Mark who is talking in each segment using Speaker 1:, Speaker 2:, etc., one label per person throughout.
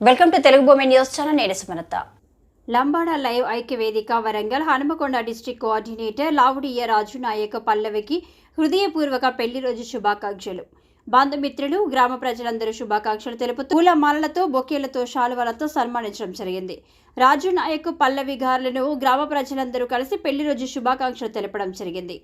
Speaker 1: Welcome to Telugu భూమి news channel నేను Sumanatha
Speaker 2: Lambada live ఐక్య వేదిక వరంగల్ హనుమకొండ డిస్టిక్ కోఆర్డినేటర్ లావుడియ రాజు నాయక పల్లవికి హృదయపూర్వక పెళ్ళి రోజు శుభాకాంక్షలు. బంధుమిత్రులు గ్రామ ప్రజలందరూ శుభాకాంక్షలు తెలుపుతూ పూల మాలలతో బొకేలతో శాలువలతో సన్మానించడం జరిగింది. రాజు నాయక్ పల్లవి గారులను గ్రామ ప్రజలందరూ కలిసి పెళ్ళి రోజు శుభాకాంక్షలు తెలపడం జరిగింది.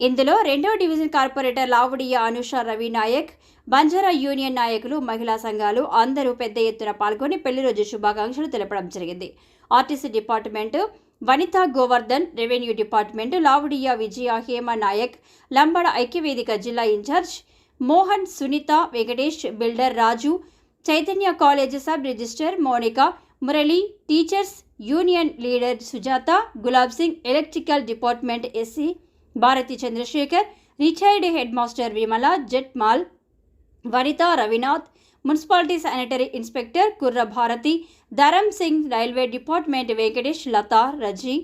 Speaker 2: ఇందులో రెండవ division corporator Lavudya Anusha Ravi Nayak Banjara union నాయకులు మహిళా సంఘాలు అందరూ పెద్ద ఎత్తున పాల్గొని పెళ్ళి రోజు శుభాకాంక్షలు తెలపడం జరిగింది. RTC department Vanitha Govardhan revenue department Lavudiya Vijaya Hema Nayak Lambada ఐక్యవేదిక జిల్లా incharge Mohan Sunitha Venkatesh builder Raju Chaitanya college sub register Monika Murali teachers union leader Sujatha Gulab Singh electrical department SC Bharathi Chandrashekar retired head master Vimala jet mall Vanitha Ravinath municipality sanitary inspector Kurra Bharathi Dharam Singh railway department Venkatesh Latha Raji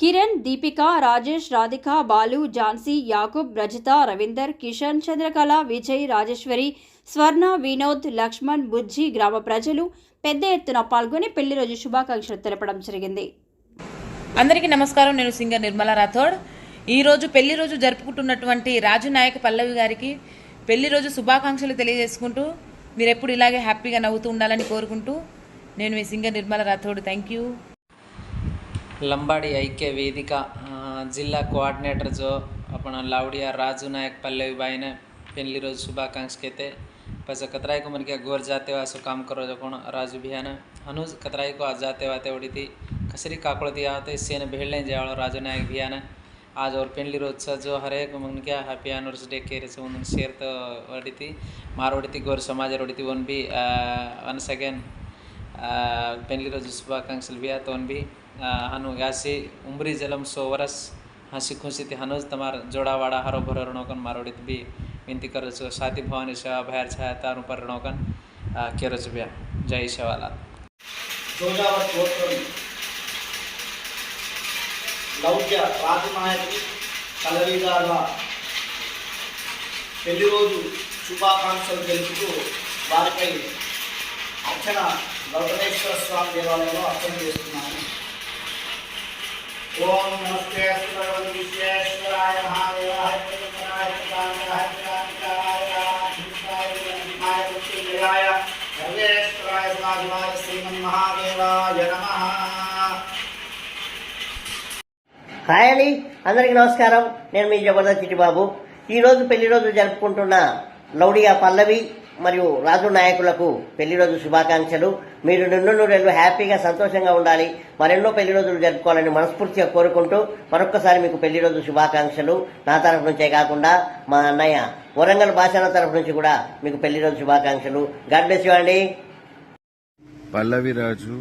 Speaker 2: Kiran Deepika Rajesh Radhika Balu Jhansi Yakub Rajitha Ravinder Kishan Chandrakala Vijay Rajeshwari Swarna Vinod Lakshman Bujji గ్రామ ప్రజలు పెద్ద ఎత్తున పాల్గొని పెళ్ళి రోజు శుభాకాంక్షలు తెలపడం జరిగింది.
Speaker 3: అందరికీ నమస్కారం. నేను సింగర్ నిర్మలా రాథోడ్. ఈ రోజు పెళ్లి రోజు జరుపుకుంటున్నటువంటి రాజు నాయక్ పల్లవి గారికి పెళ్లి రోజు శుభాకాంక్షలు తెలియజేసుకుంటూ మీరు ఎప్పుడు ఇలాగే హ్యాపీగా నవ్వుతూ ఉండాలని కోరుకుంటూ నేను మీ singer Nirmala Rathod thank you
Speaker 4: Lambadi Aikya Vedika अ, जिला कोऑर्डिनेटर जो अपना लावड़िया राजू नायक पल्लवी बाई ने पेनली रोज शुभाकांक्ष कहते पस कतराई को मन के गोर जाते हुआ सो काम करो जो कोण राजू भैया ने अनुज कतराई को आज जाते वाते उड़ी थी कसरी काकड़ दिया होते इससे ने भेड़ लें जाओ राजू नायक भैया ने आज और पेंडली रोज जो हर एक क्या हैप्पी एनवर्स डे कह रहे शेयर तो ओडिती मार ओडिती गौर समाज ओडिती वन भी वन सेकेंड फ्रेंडली रोज शुभाकांक्षल भी तो वन भी हनु गासी उम्री जलम सो सोवरस हँसी खुशी थी, हनुज तुम्हार जोड़ा वाड़ा, हर भर रणोकन मार ओडित भी, विनती कर रहे सेवा भैर छाया तार ऊपर रणोकन
Speaker 5: कह లౌక్య రాజనాయకుడు కలవి గారి పెళ్ళి రోజు శుభాకాంక్షలు తెలుపుతూ వారిపై అర్చన గౌతమేశ్వర స్వామి దేవాలయంలో అర్చన చేస్తున్నాను ఓం నమస్తే విశ్వేశ్వరాయ మహాదేవాయ ప్రసన్నాయ ప్రదానాయ ప్రదానికాయ అద్భుతాయ నందిమాయ
Speaker 6: హాయ్ అండి. అందరికీ నమస్కారం. నేను మీ జబర్దస్త్ చిట్టిబాబు. ఈ రోజు పెళ్ళి రోజు జరుపుకుంటున్న లౌడియా పల్లవి మరియు రాజు నాయకులకు పెళ్ళి రోజు శుభాకాంక్షలు. మీరు నిన్ను నూరెళ్ళు హ్యాపీగా సంతోషంగా ఉండాలి. మరెన్నో పెళ్ళి రోజులు జరుపుకోవాలని మనస్ఫూర్తిగా కోరుకుంటూ మరొక్కసారి మీకు పెళ్ళి రోజు శుభాకాంక్షలు. నా తరఫు నుంచే కాకుండా మా అన్నయ్య వరంగల్ భాషల తరఫు నుంచి కూడా మీకు పెళ్ళి రోజు శుభాకాంక్షలు. గాడ్ బ్లెస్ యూ అండి.
Speaker 7: పల్లవిరాజు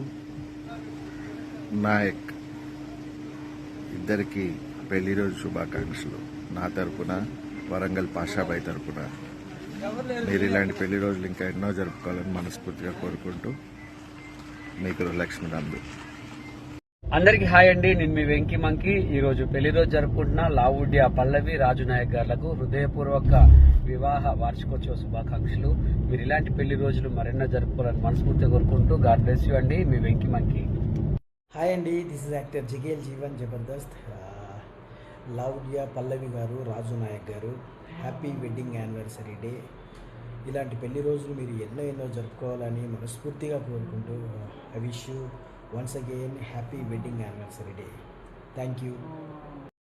Speaker 7: నాయక్. ఇద్దరికి పెళ్ళి రోజు శుభాకాంక్షలు. నా తరపున వరంగల్ పాషాబాయ్ తరపున. మీరు ఇలాంటి పెళ్ళి రోజులు ఇంకా ఎన్నో జరుపుకోవాలని మనస్ఫూర్తిగా కోరుకుంటూ మీకు లక్ష్మీనందు
Speaker 8: అందరికి హాయ్ అండి. నేను మీ వెంకీ మంకి. ఈరోజు పెళ్ళి రోజు జరుపుకుంటున్న లావుడ్య పల్లవి రాజు నాయక్ గారులకు హృదయపూర్వక వివాహ వార్షికోత్సవ శుభాకాంక్షలు. మీరు ఇలాంటి పెళ్ళి రోజులు మరెన్నో జరుపుకోవాలని మనస్ఫూర్తిగా కోరుకుంటూ గాడ్ బ్లెస్ యూ అండి. మీ వెంకీ మంకి.
Speaker 9: హాయ్ అండి this is actor Jigel Jeevan Jabardasth Laudya Pallavi garu Raju Nayak గారు హ్యాపీ వెడ్డింగ్ యానివర్సరీ డే ఇలాంటి పెళ్ళి రోజులు మీరు ఎన్నో ఎన్నో జరుపుకోవాలని మనస్ఫూర్తిగా కోరుకుంటూ I wish you once again happy wedding anniversary day thank you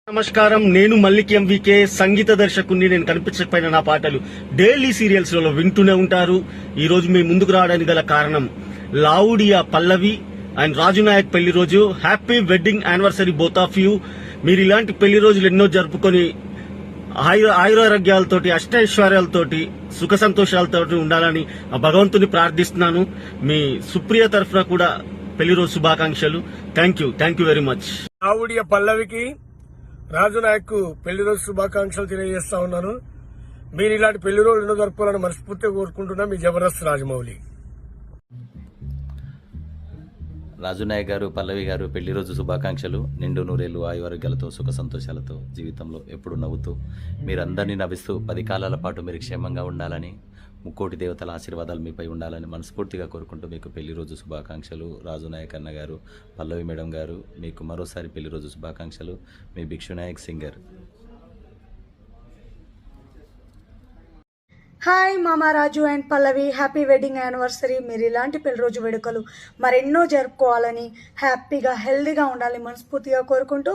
Speaker 10: నమస్కారం. నేను మల్లిక్ ఎంవికే సంగీత దర్శకుని నేను కనిపించకపోయిన నా పాటలు డైలీ సీరియల్స్లలో వింటూనే ఉంటారు. ఈరోజు మీ ముందుకు రావడానికి గల కారణం లావుడియా పల్లవి. అండ్ రాజు నాయక్ పెళ్ళి రోజు. Happy wedding anniversary both of you మీరు ఇలాంటి పెళ్ళి రోజులు ఎన్నో జరుపుకొని ఆయుర ఆయురారోగ్యాలతోటి అష్టైశ్వర్యాలతోటి సుఖ సంతోషాలతోటి ఉండాలని ఆ భగవంతుని ప్రార్థిస్తున్నాను. మీ సుప్రియ తరఫున కూడా పెళ్ళి రోజు శుభాకాంక్షలు. Thank you thank you very much
Speaker 11: Lavudiya పల్లవికి Raju Nayak పెళ్ళి రోజు శుభాకాంక్షలు తెలియజేస్తా ఉన్నాను. మీరు ఇలాంటి పెళ్ళి రోజులు ఎన్నో జరుపుకోవాలని మనస్ఫూర్తిగా కోరుకుంటున్నా. మీ జబర్దస్త్ రాజమౌళి.
Speaker 12: రాజునాయక్ గారు పల్లవి గారు పెళ్ళి రోజు శుభాకాంక్షలు. నిండు నూరేళ్ళు ఆయువారోగ్యాలతో సుఖ సంతోషాలతో జీవితంలో ఎప్పుడు నవ్వుతూ మీరందరినీ నవ్విస్తూ పది కాలాల పాటు మీరు క్షేమంగా ఉండాలని ముక్కోటి దేవతల ఆశీర్వాదాలు మీపై ఉండాలని మనస్ఫూర్తిగా కోరుకుంటూ మీకు పెళ్ళి రోజు శుభాకాంక్షలు. రాజునాయక్ అన్న గారు పల్లవి మేడం గారు మీకు మరోసారి పెళ్ళి రోజు శుభాకాంక్షలు. మీ Bhikshu Nayak
Speaker 13: singer. Hi Mamaraju and Pallavi happy wedding anniversary మీరు ఇలాంటి పెళ్ళి రోజు వేడుకలు మరెన్నో జరుపుకోవాలని హ్యాపీగా హెల్దీగా ఉండాలి మనస్ఫూర్తిగా కోరుకుంటూ